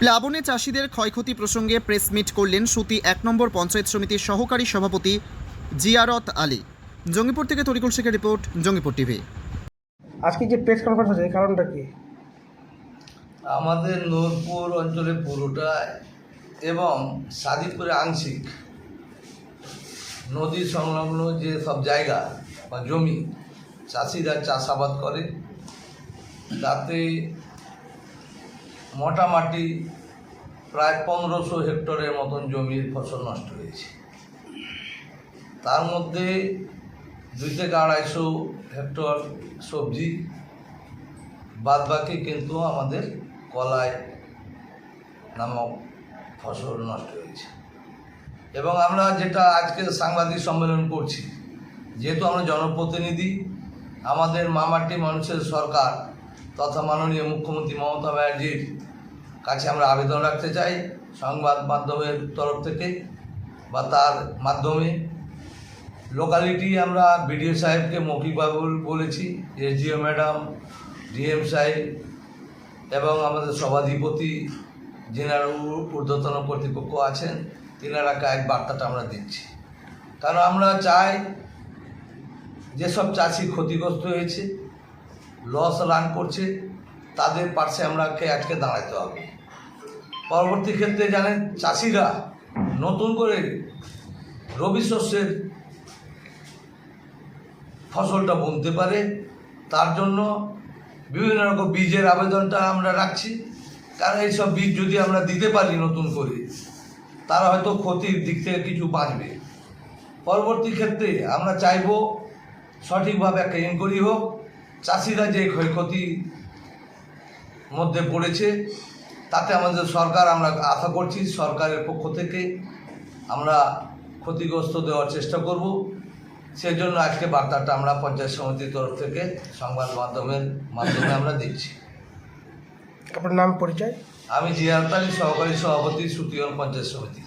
প্লাবনে চাষিদের ক্ষয়ক্ষতি প্রসঙ্গে প্রেস মিট করলেন সুতি এক নম্বর পঞ্চায়েত সমিতির সহকারী সভাপতি জিয়ারত আলী। জঙ্গিপুর থেকে তরিকুল শেখের রিপোর্ট জঙ্গিপুর টিভি। আজকে যে প্রেস কনফারেন্স আছে এই কারণটা কি? আমাদের নূরপুর অঞ্চলে পুরোটায় এবং সাদিকপুরে আংশিক নদী সংলগ্ন যে সব জায়গা বা জমি চাষিরা চাষাবাদ করে তাতে মোটামুটি প্রায় পনেরোশো হেক্টরের মতন জমির ফসল নষ্ট হয়েছে। তার মধ্যে দুই থেকে আড়াইশো হেক্টর সবজি বাদ বাকি কিন্তু আমাদের কলায় নামক ফসল নষ্ট হয়েছে। এবং আমরা যেটা আজকে সাংবাদিক সম্মেলন করছি, যেহেতু আমরা জনপ্রতিনিধি, আমাদের মামাটি মানুষের সরকার তথা মাননীয় মুখ্যমন্ত্রী মমতা ব্যানার্জির কাছে আমরা আবেদন রাখতে চাই সংবাদ মাধ্যমের তরফ থেকে বা তার মাধ্যমে। লোকালিটি আমরা বিডিও সাহেবকে মৌখিকভাবে বল- বলেছি এসডিও ম্যাডাম ডিএম সাহেব এবং আমাদের সভাধিপতি যেনারা ঊর্ধ্বতন কর্তৃপক্ষ আছেন তিনারাকে এক বার্তাটা আমরা দিচ্ছি। কারণ আমরা চাই যেসব চাষি ক্ষতিগ্রস্ত হয়েছে লস রান করছে, তাদের পাশে আমরাকে আজকে দাঁড়াতে হবে। পরবর্তী ক্ষেত্রে জানেন, চাষিরা নতুন করে রবি শস্যের ফসলটা বুনতে পারে, তার জন্য বিভিন্ন রকম বীজের আবেদনটা আমরা রাখছি। কারণ এইসব বীজ যদি আমরা দিতে পারি নতুন করে, তারা হয়তো ক্ষতির দিক থেকে কিছু বাঁচবে। পরবর্তী ক্ষেত্রে আমরা চাইব সঠিকভাবে একটা ইনকোয়ারি হোক চাষিরা যে ক্ষয়ক্ষতি মধ্যে পড়েছে তাতে আমাদের সরকার আমরা আশা করছি সরকারের পক্ষ থেকে আমরা ক্ষতিগ্রস্ত দেওয়ার চেষ্টা করব। সেজন্য আজকে বার্তাটা আমরা পঞ্চায়েত সমিতির তরফ থেকে সংবাদ মাধ্যমের মাধ্যমে আমরা দিচ্ছি। আপনার নাম পরিচয়? আমি জিয়ারতালি সহকারী সভাপতি সুতিয়ন পঞ্চায়েত সমিতি।